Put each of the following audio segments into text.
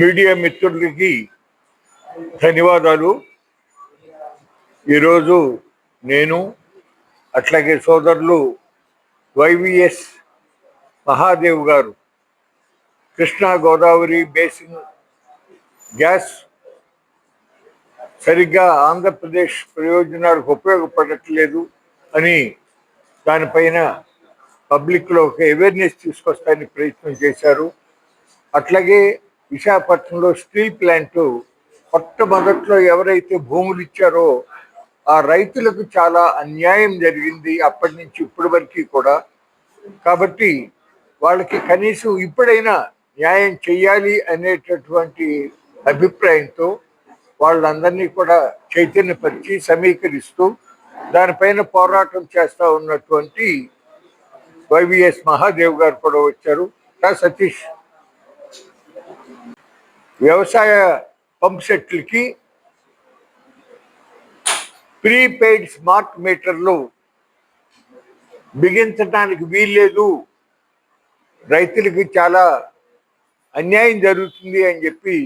Media మిత్రులకి ధన్యవాదాలు. ఈరోజు నేను అట్లాగే సోదరులు వైవిఎస్ మహాదేవ్ గారు కృష్ణా గోదావరి బేసిన్ గ్యాస్ సరిగ్గా ఆంధ్రప్రదేశ్ ప్రయోజనాలకు ఉపయోగపడట్లేదు అని దానిపైన పబ్లిక్లో ఒక అవేర్నెస్ తీసుకొస్తానికి ప్రయత్నం చేశారు. అట్లాగే విశాఖపట్నంలో స్టీల్ ప్లాంట్ మొట్టమొదట్లో ఎవరైతే భూములు ఇచ్చారో ఆ రైతులకు చాలా అన్యాయం జరిగింది అప్పటి నుంచి ఇప్పటి వరకు కూడా. కాబట్టి వాళ్ళకి కనీసం ఇప్పుడైనా న్యాయం చేయాలి అనేటటువంటి అభిప్రాయంతో వాళ్ళందరినీ కూడా చైతన్యపరిచి సమీకరిస్తూ దానిపైన పోరాటం చేస్తూ ఉన్నటువంటి వైవిఎస్ మహాదేవ్ గారు కూడా వచ్చారు. సతీష్ వ్యవసాయ పంప్ సెట్లకి ప్రీపెయిడ్ స్మార్ట్ మీటర్లు బిగించడానికి వీల్లేదు. రైతులకి చాలా అన్యాయం జరుగుతుంది అని చెప్పి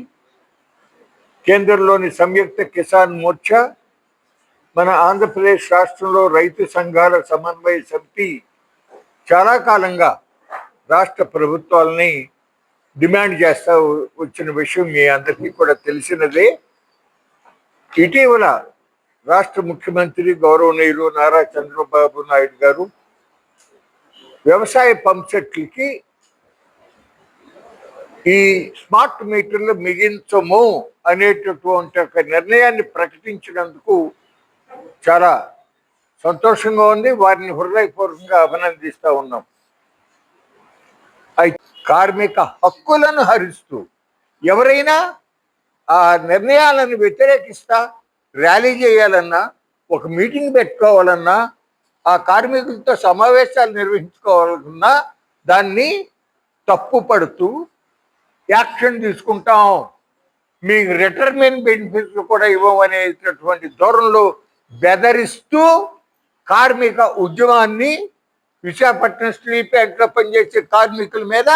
కేంద్రంలోని సంయుక్త కిసాన్ మోర్చా మన ఆంధ్రప్రదేశ్ రాష్ట్రంలో రైతు సంఘాల సమన్వయ సమితి చాలా కాలంగా రాష్ట్ర ప్రభుత్వాలని డిమాండ్ చేస్తా వచ్చిన విషయం మీ అందరికీ కూడా తెలిసినదే. ఇటీవల రాష్ట్ర ముఖ్యమంత్రి గౌరవనీయులు నారా చంద్రబాబు నాయుడు గారు వ్యవసాయ పంప్సెట్లకి ఈ స్మార్ట్ మీటర్లు మిగించము అనేటటువంటి ఒక నిర్ణయాన్ని ప్రకటించినందుకు చాలా సంతోషంగా ఉంది. వారిని హృదయపూర్వకంగా అభినందిస్తూ ఉన్నాం. కార్మిక హక్కులను హరిస్తూ ఎవరైనా ఆ నిర్ణయాలను వ్యతిరేకిస్తా ర్యాలీ చేయాలన్నా ఒక మీటింగ్ పెట్టుకోవాలన్నా ఆ కార్మికులతో సమావేశాలు నిర్వహించుకోవాలన్నా దాన్ని తప్పు పడుతూ యాక్షన్ తీసుకుంటాం. మీకు రిటైర్మెంట్ బెనిఫిట్స్ కూడా ఇవ్వమనేటటువంటి ధోరణిలో బెదరిస్తూ కార్మిక ఉద్యమాన్ని విశాఖపట్నం స్టీల్ ప్లాంట్లో పనిచేసే కార్మికుల మీద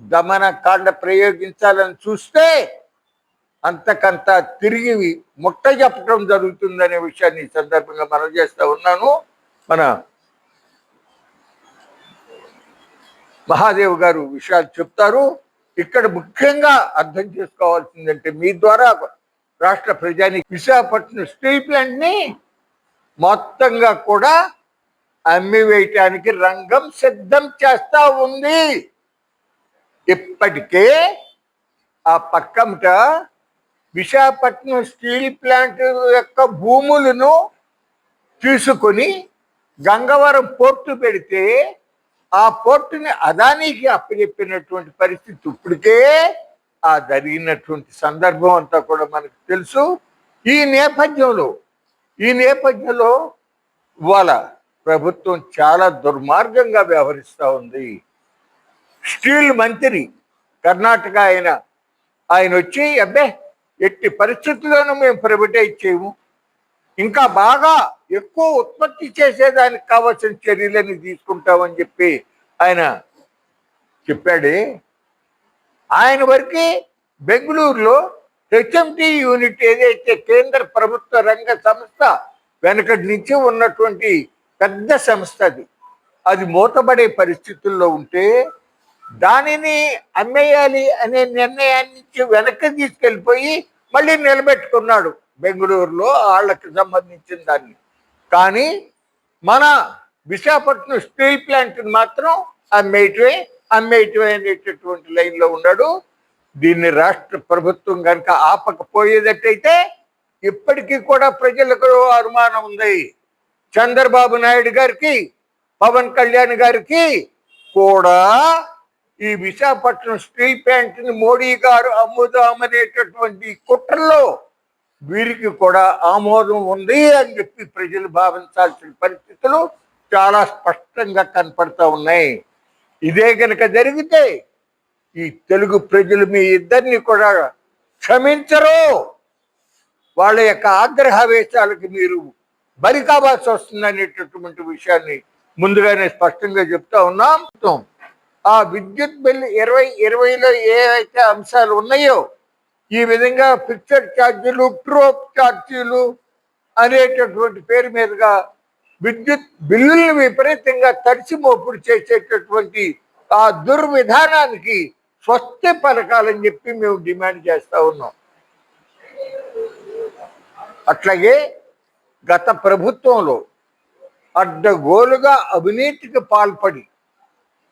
దమన కాండ ప్రయోగించాలని చూస్తే అంతకంత తిరిగి ముట్ట చెప్పడం జరుగుతుందనే విషయాన్ని ఈ సందర్భంగా మనం చేస్తూ ఉన్నాను. మన మహాదేవ్ గారు విషయాలు చెప్తారు. ఇక్కడ ముఖ్యంగా అర్థం చేసుకోవాల్సిందంటే మీ ద్వారా రాష్ట్ర ప్రజానికి విశాఖపట్నం స్టీల్ ప్లాంట్ని మొత్తంగా కూడా అమ్మి వేయటానికి రంగం సిద్ధం చేస్తా ఉంది. ఇప్పటికే ఆ పక్కమట విశాఖపట్నం స్టీల్ ప్లాంట్ యొక్క భూములను తీసుకొని గంగవరం పోర్టు పెడితే ఆ పోర్టుని అదానికి అప్పచెప్పినటువంటి పరిస్థితి ఇప్పటికే ఆ జరిగినటువంటి సందర్భం అంతా కూడా మనకు తెలుసు. ఈ నేపథ్యంలో ఈ నేపథ్యంలో వాళ్ళ ప్రభుత్వం చాలా దుర్మార్గంగా వ్యవహరిస్తూ ఉంది. స్టీల్ మంత్రి కర్ణాటక ఆయన ఆయన వచ్చి అబ్బే ఎట్టి పరిస్థితుల్లోనూ మేము ప్రైవేటైజ్ చేయము. ఇంకా బాగా ఎక్కువ ఉత్పత్తి చేసేదానికి కావాల్సిన చర్యలని తీసుకుంటామని చెప్పి ఆయన చెప్పాడే. ఆయన వరకు బెంగళూరులో హెచ్ఎంటి యూనిట్ ఏదైతే కేంద్ర ప్రభుత్వ రంగ సంస్థ వెనకటి నుంచి ఉన్నటువంటి పెద్ద సంస్థ అది. అది మూతబడే పరిస్థితుల్లో ఉంటే దానిని అమ్మేయాలి అనే నిర్ణయాన్ని నుంచి వెనక్కి తీసుకెళ్ళిపోయి మళ్ళీ నిలబెట్టుకున్నాడు బెంగళూరులో వాళ్ళకి సంబంధించిన దాన్ని. కానీ మన విశాఖపట్నం స్టీల్ ప్లాంట్ని మాత్రం అమ్మేయటమే అమ్మేయటమే అనేటటువంటి లైన్లో ఉన్నాడు. దీన్ని రాష్ట్ర ప్రభుత్వం కనుక ఆపకపోయేటట్టయితే ఇప్పటికీ కూడా ప్రజలకు అనుమానం ఉంది. చంద్రబాబు నాయుడు గారికి పవన్ కళ్యాణ్ గారికి కూడా ఈ విశాఖపట్నం స్టీల్ ప్లాంట్ని మోడీ గారు అమ్ముదామనేటటువంటి కుట్రలో వీరికి కూడా ఆమోదం ఉంది అని చెప్పి ప్రజలు భావించాల్సిన పరిస్థితులు చాలా స్పష్టంగా కనపడతా ఉన్నాయి. ఇదే కనుక జరిగితే ఈ తెలుగు ప్రజలు మీ ఇద్దరిని కూడా క్షమించరు. వాళ్ళ యొక్క ఆగ్రహావేశాలకు మీరు బరి కావాల్సి వస్తుంది అనేటటువంటి విషయాన్ని ముందుగానే స్పష్టంగా చెప్తా ఉన్నాం. ఆ విద్యుత్ బిల్ ఇరవై ఇరవైలో ఏవైతే అంశాలు ఉన్నాయో ఈ విధంగా ఫిక్స్డ్ ఛార్జీలు ట్రోప్ ఛార్జీలు అనేటటువంటి పేరు మీదుగా విద్యుత్ బిల్లుల్ని విపరీతంగా తడిచి మోపుడు చేసేటటువంటి ఆ దుర్విధానానికి స్వస్తి పలకాలని చెప్పి మేము డిమాండ్ చేస్తా ఉన్నాం. అట్లాగే గత ప్రభుత్వంలో అడ్డగోలుగా అవినీతికి పాల్పడి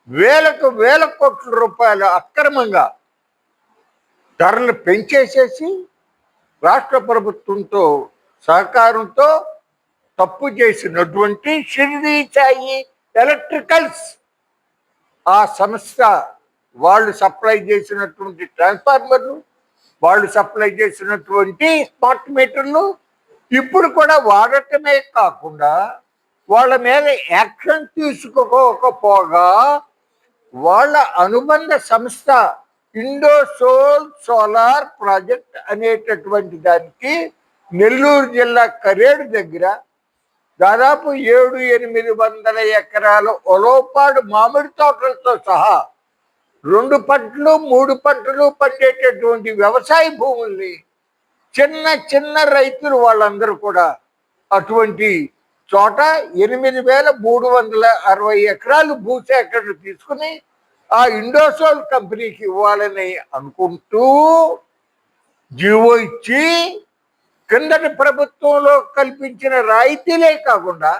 వేలకు వేల కోట్ల రూపాయలు అక్రమంగా ధరలు పెంచేసేసి రాష్ట్ర ప్రభుత్వంతో సహకారంతో తప్పు చేసినటువంటి షిరిడి సాయి ఎలక్ట్రికల్స్. ఆ సంస్థ వాళ్ళు సప్లై చేసినటువంటి ట్రాన్స్ఫార్మర్లు వాళ్ళు సప్లై చేసినటువంటి స్మార్ట్ మీటర్లు ఇప్పుడు కూడా వాడటమే కాకుండా వాళ్ళ మీద యాక్షన్ తీసుకోకపోగా వాళ్ళ అనుబంధ సంస్థ ఇండోసోల్ సోలార్ ప్రాజెక్ట్ అనేటటువంటి దానికి నెల్లూరు జిల్లా కరేడు దగ్గర దాదాపు ఏడు ఎనిమిది వందల ఎకరాల ఒలోపాడు మామిడి తోటలతో సహా రెండు పంటలు మూడు పంటలు పండేటటువంటి వ్యవసాయ భూముల్ని చిన్న చిన్న రైతులు వాళ్ళందరూ కూడా అటువంటి చోట ఎనిమిది వేల మూడు వందల అరవై ఎకరాలు భూసేకరణ తీసుకుని ఆ ఇండోసోల్ కంపెనీకి ఇవ్వాలని అనుకుంటూ జీవో ఇచ్చి కిందటి ప్రభుత్వంలో కల్పించిన రాయితీలే కాకుండా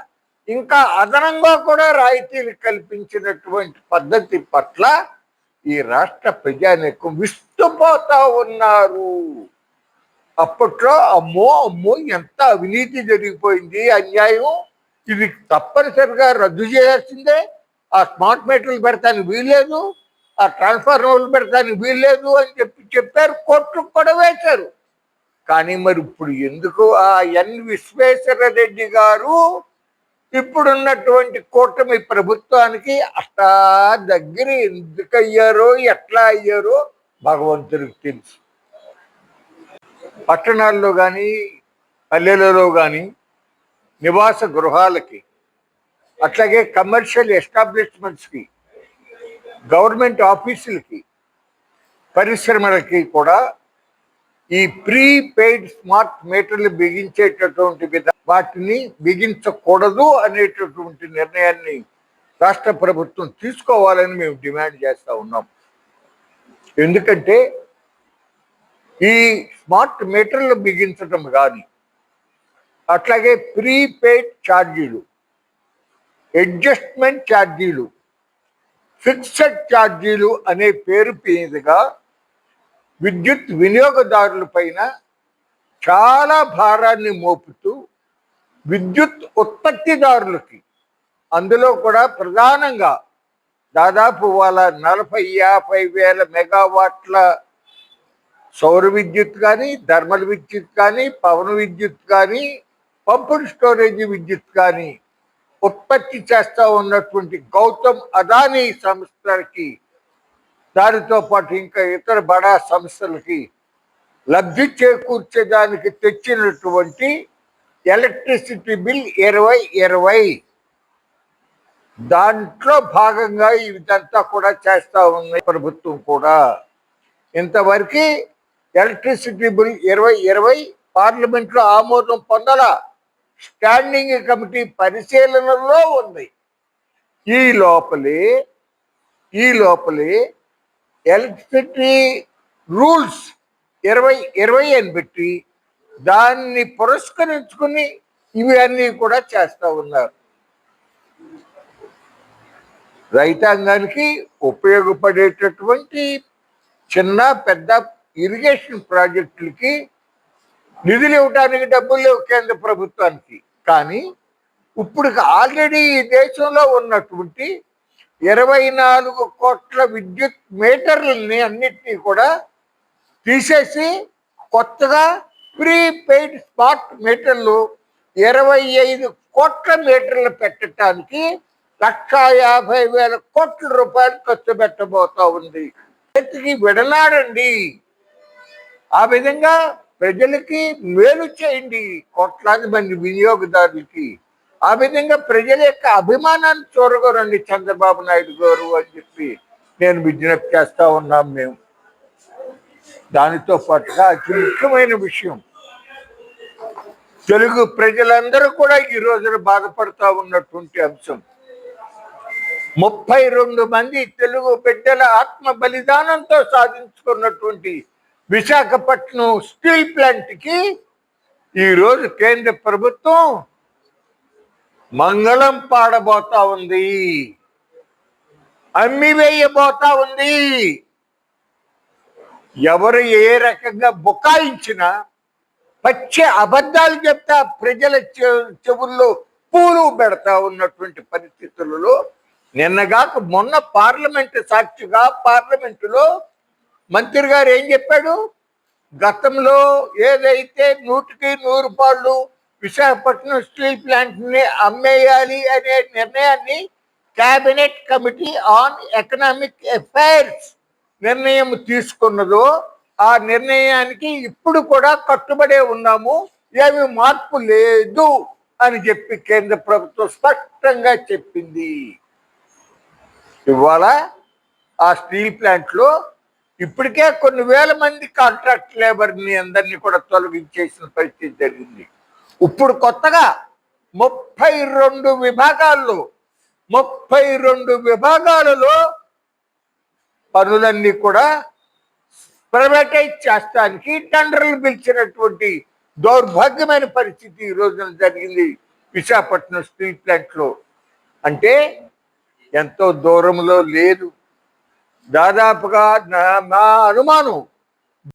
ఇంకా అదనంగా కూడా రాయితీలు కల్పించినటువంటి పద్ధతి పట్ల ఈ రాష్ట్ర ప్రజానీకం విస్తుపోతా ఉన్నారు. అప్పట్లో అమ్మో అమ్మో ఎంత అవినీతి జరిగిపోయింది అన్యాయం. ఇది తప్పనిసరిగా రద్దు చేయాల్సిందే. ఆ స్మార్ట్ మీటర్లు పెడతానికి వీల్లేదు. ఆ ట్రాన్స్ఫార్మర్లు పెడతానికి వీల్లేదు అని చెప్పి చెప్పారు. కోర్టు కూడా వేశారు. కానీ మరి ఇప్పుడు ఎందుకు ఆ ఎన్ విశ్వేశ్వర రెడ్డి గారు ఇప్పుడున్నటువంటి కూటమి ప్రభుత్వానికి అట్టా దగ్గర ఎందుకు అయ్యారో ఎట్లా అయ్యారో భగవంతుడికి తెలుసు. పట్టణాల్లో కానీ పల్లెలలో కానీ నివాస గృహాలకి అట్లాగే కమర్షియల్ ఎస్టాబ్లిష్మెంట్స్కి గవర్నమెంట్ ఆఫీసులకి పరిశ్రమలకి కూడా ఈ ప్రీ పెయిడ్ స్మార్ట్ మీటర్లు బిగించేటటువంటి విధ వాటిని బిగించకూడదు అనేటటువంటి నిర్ణయాన్ని రాష్ట్ర ప్రభుత్వం తీసుకోవాలని మేము డిమాండ్ చేస్తూ ఉన్నాం. ఎందుకంటే ఈ స్మార్ట్ మీటర్లు బిగించటం కానీ అట్లాగే ప్రీపెయిడ్ ఛార్జీలు అడ్జస్ట్మెంట్ ఛార్జీలు ఫిక్స్డ్ ఛార్జీలు అనే పేరు మీదుగా విద్యుత్ వినియోగదారుల పైన చాలా భారాన్ని మోపుతూ విద్యుత్ ఉత్పత్తిదారులకి అందులో కూడా ప్రధానంగా దాదాపు వాళ్ళ నలభై యాభై వేల మెగావాట్ల సౌర విద్యుత్ కానీ థర్మల్ విద్యుత్ కానీ పవన విద్యుత్ కానీ పంపుడ్ స్టోరేజ్ విద్యుత్ కానీ ఉత్పత్తి చేస్తూ ఉన్నటువంటి గౌతమ్ అదానీ సంస్థలకి దానితో పాటు ఇంకా ఇతర బడా సంస్థలకి లబ్ధి చేకూర్చేదానికి తెచ్చినటువంటి ఎలక్ట్రిసిటీ బిల్ ఇరవై ఇరవై. దాంట్లో భాగంగా ఇదంతా కూడా చేస్తూ ఉన్నాయి ప్రభుత్వం కూడా. ఇంతవరకు ఎలక్ట్రిసిటీ బిల్ ఇరవై ఇరవై పార్లమెంట్లో ఆమోదం పొందల స్టాండింగ్ కమిటీ పరిశీలనలో ఉంది. ఈ లోపలే ఈ లోపలే ఎలక్ట్రిసిటీ రూల్స్ ఇరవై ఇరవై అని పెట్టి దాన్ని పురస్కరించుకుని ఇవి అన్నీ కూడా చేస్తూ ఉన్నారు. రైతాంగానికి ఉపయోగపడేటటువంటి చిన్న పెద్ద ఇరిగేషన్ ప్రాజెక్టులకి నిధులు ఇవ్వడానికి డబ్బులు లేవు కేంద్ర ప్రభుత్వానికి. కానీ ఇప్పుడు ఆల్రెడీ ఈ దేశంలో ఉన్నటువంటి ఇరవై నాలుగు కోట్ల విద్యుత్ మీటర్లని అన్నిటినీ కూడా తీసేసి కొత్తగా ప్రీపెయిడ్ స్మార్ట్ మీటర్లు ఇరవై ఐదు కోట్ల మీటర్లు పెట్టడానికి లక్ష యాభై వేల కోట్ల రూపాయలు ఖర్చు పెట్టబోతా ఉంది. చేతికి విడనాడండి ఆ విధంగా ప్రజలకి మేలు చేయండి కోట్లాది మంది వినియోగదారులకి. ఆ విధంగా ప్రజల యొక్క అభిమానాన్ని చూరగోరండి చంద్రబాబు నాయుడు గారు అని చెప్పి నేను విజ్ఞప్తి చేస్తా ఉన్నాం మేము. దానితో పాటుగా అతి ముఖ్యమైన విషయం. తెలుగు ప్రజలందరూ కూడా ఈ రోజున బాధపడతా ఉన్నటువంటి అంశం. ముప్పై రెండు మంది తెలుగు బిడ్డల ఆత్మ బలిదానంతో సాధించుకున్నటువంటి విశాఖపట్నం స్టీల్ ప్లాంట్కి ఈరోజు కేంద్ర ప్రభుత్వం మంగళం పాడబోతా ఉంది. అమ్మివేయబోతా ఉంది. ఎవరు ఏ రకంగా బుకాయించినా పచ్చి అబద్ధాలు చెప్తా ప్రజల చె- చెవుల్లో పూలు పెడతా ఉన్నటువంటి పరిస్థితులలో నిన్నగాక మొన్న పార్లమెంట్ సాక్షిగా పార్లమెంటులో మంత్రి గారు ఏం చెప్పాడు? గతంలో ఏదైతే నూటికి నూరు పాళ్ళు విశాఖపట్నం స్టీల్ ప్లాంట్ని అమ్మేయాలి అనే నిర్ణయాన్ని cabinet committee on economic affairs నిర్ణయం తీసుకున్నదో ఆ నిర్ణయానికి ఇప్పుడు కూడా కట్టుబడే ఉన్నాము. ఏమి మార్పు లేదు అని చెప్పి కేంద్ర ప్రభుత్వం స్పష్టంగా చెప్పింది. ఇవాళ ఆ స్టీల్ ప్లాంట్లో ఇప్పటికే కొన్ని వేల మంది కాంట్రాక్ట్ లేబర్ని అందరినీ కూడా తొలగించేసిన పరిస్థితి జరిగింది. ఇప్పుడు కొత్తగా ముప్పై రెండు విభాగాల్లో ముప్పై రెండు విభాగాలలో పనులన్నీ కూడా ప్రైవేటైజ్ చేస్తానికి టెండర్లు పిలిచినటువంటి దౌర్భాగ్యమైన పరిస్థితి ఈ రోజున జరిగింది విశాఖపట్నం స్టీల్ ప్లాంట్లో. అంటే ఎంతో దూరంలో లేదు. દાદા પ્રકારના અનુમાનો